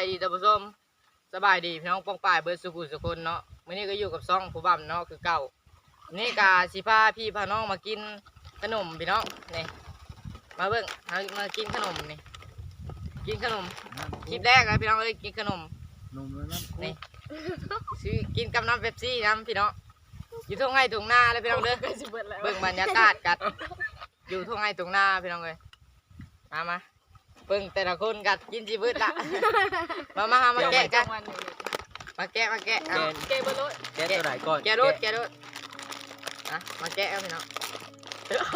ายดีท่านผู้ชมสบายดีพี่น้องป้องป่ายเบิร์ดสุขุสุคนเนาะมื้อนี้ก็อยู่กับซ่องผู้บ่ำเนาะคือเก่าวันนี่กาสิพาพี่พาน้องมากินขนมพี่น้องนี่มาเบิ่งมามากินขนมนี่กินขนมคลิปแรกเลยพี่น้องเอ้ยกินขนมนมแล้วน้ำนี่ซื้อกินกับน้ำเป๊ปซี่น้ำพี่น้องอยู่ทุ่งไร่ทุ่งนาเลยพี่น้องเด้อใกล้สิเบิดแล้วเบิ่งบรรยากาศกัดอยู่ทุ่งไร่ทุ่งนาพี่น้องเลยมามา เบิ่งแต่ละคนกัดกินจีบืดละ มามาหามาแกะกันวันอยู่มาแกะมาแกะเอาเกย์บอลลูนแกะตัวไหนก่อนแกะรูดแกะรูดอะมาแกะเอาพี่น้อง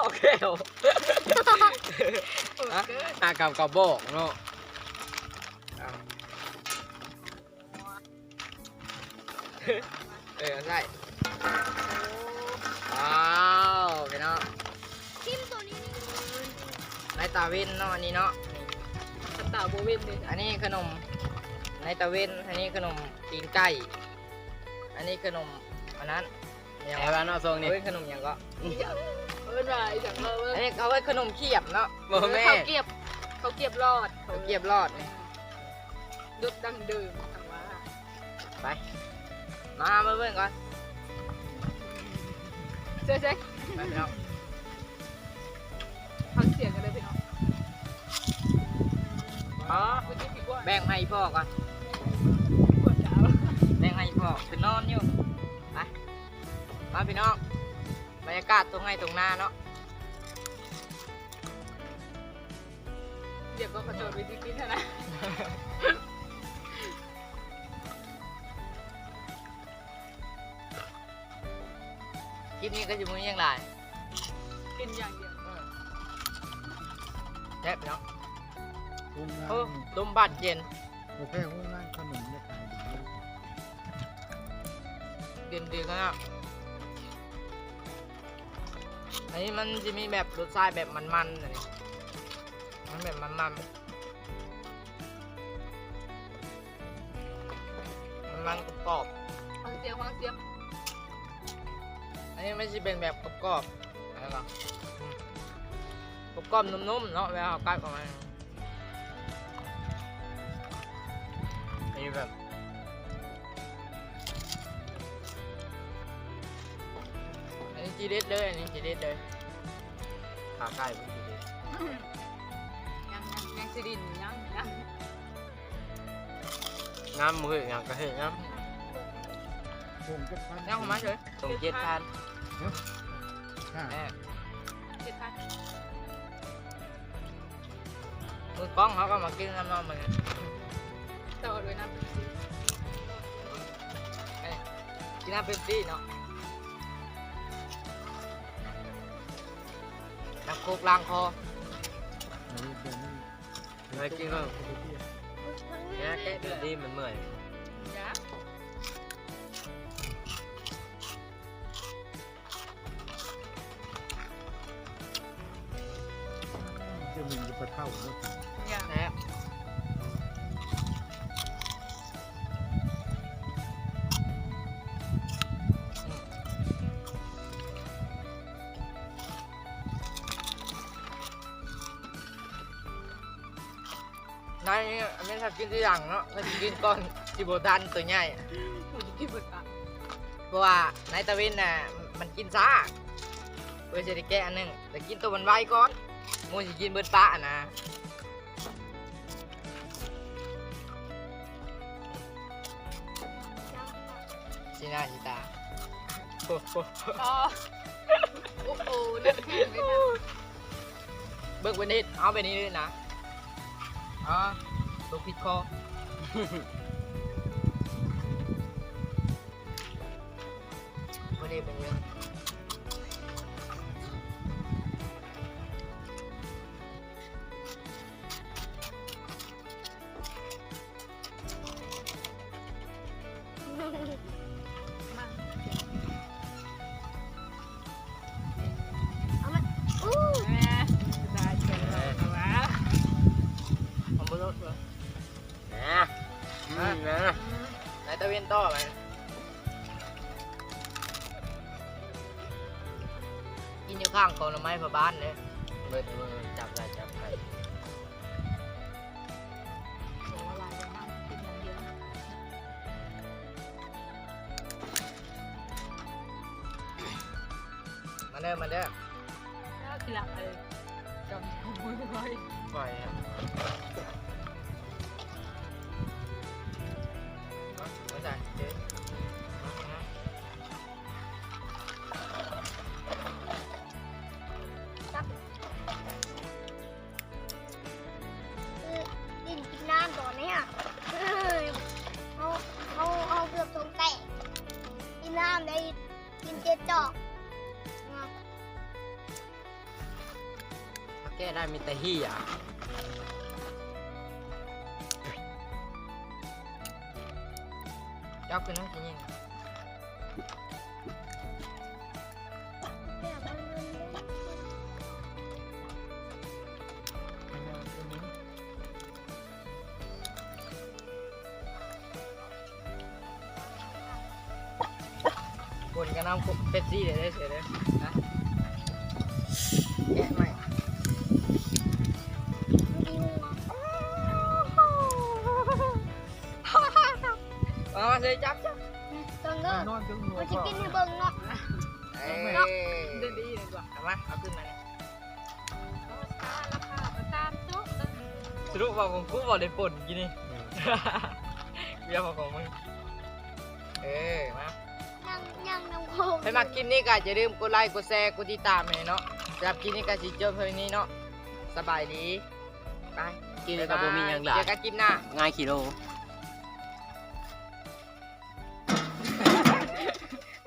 โอเคโอเออเกินอากับกับบอกเนาะเอาเออใช่ว้าวพี่น้องทิมตัวนี้ในตาเวินเนาะอันนี้เนาะส ตาโบเวนเลยอันนี้ขนมในตะเวน อันนี้ขนมตีนไก่ อันนี้ขนมอันนั้นอย่างแอบว่าเนาะทรงนี่เอ้ยขนมอย่างก็เออไรจังเลยอันนี้เขาไว้ขนมเขียบเนาะแม่เขาเก็บเขาเก็บรอดเขาเกียบรอดนี่ยุดดังเดิมทางว่าไป มาเบิ่งก่อนเจ๊เจ๊ไปพี่น้อง อ๋อเมื่อกี้พี่ว่าแบ่งให้พ่อก่อนปวดขาแบ่งให้พ่อคือนอนอยู่ไปมาพี่น้องบรรยากาศตรงไงตรงหน้าเนาะเดี๋ยวก็กระโจนไปที่กินเถอะนะคลิปนี้ก็จะมึงยังไงกินอย่างเดียวแซ่บพี่น้ องโอ้โอ้ลมบัดเย็นโอเคโอ้ร้านขนมเนี่ยขายดีเลยเย็นดีก็นะอันนี้มันจะมีแบบรสชาติแบบมันๆอันนี้มันแบบมันๆ มันๆกรอบฟังเสียงฟังเสียงๆอันนี้ไม่ใช่เป็นแบบกรอบๆอะไรหรอกอืมกรอบๆนุ่มๆเนาะเวลาเอากัดออกมา นนี้แบบอันนี้จีเด็ดเลยอันนี้จีเด็ดเลยขาไก่พวกนี้เลยยังยังยังสิดินยังยังน้ำมืออย่างกระเห็นน้ผมจะพันย่างของมันเฉยำตรงเจ็ดพันค่ะแม่เจ็ดพันมือกล้องเขาก็มากินน้ำนอนมัน ต่อด้วยนะกินน้ำเป็นซี่เนาะน้ำโคกล้างคอไม่กินก็เนี่ยแกะเดี๋ยวดีมันเมื่อยยะจะมีจะปลาเท่าเนาะยะแนายนี่ไม่ทำกินทีหลังเนาะถ้ากินก่อนจิโบทันตัวใหญ่มันจะกินหมดปะเพราะว่านายตะวินน่ะมันกินซ่าเพื่อจะได้แก้อันหนึงแต่กินตัวมันไวก่อนมูสิกินเบิดปะนะสีหน้าสีตาโอ้โหอ๋อโอ้โหนั่นแห้งเลยนะเบิกไปนิดเอาไปนี้เลยนะ อ๋อตัวผิดคอไม่ได้เป็นเรื่อง ข้างของหน่อไม้พระบ้านเลยเบิดมือจับได้จับได้โอ้ลายเลยนะกินอย่างเดียวมาเด้อมาเด้อแล้วทีหลังเลยจำมือไว้ปล่ ได้มีแต่ฮี่อะจับขึ้นนะจริงเนี่ยมันมันมันๆคนกันน้ำเป็ดซี่เดี๋ยวได้เสร็จเลยนะแกะ เอามาเลยจับจับเบิ่งเด้อนอนจนหัวมันจะกินให้เบิ่งเนาะเอ้ยเดินดีเลยกว่าเอามาเอาขึ้นมาเนี่ยราคาประตามโต๊ะสรุปว่าของกูบอกได้ป่นกินนี่เบี้ยบอกของมึงเออมายังยังน้ำโคงไปมาคลิปนี้ก็อย่าลืมกดไลค์กดแชร์กดติดตามให้เนาะสำหรับคลิปนี้ก็สิจบเพียงนี้เนาะสบายดีไปกินแล้วก็บ่มีหยังหลาเจยอกันคลิปหน้าง่ายขี้โลบ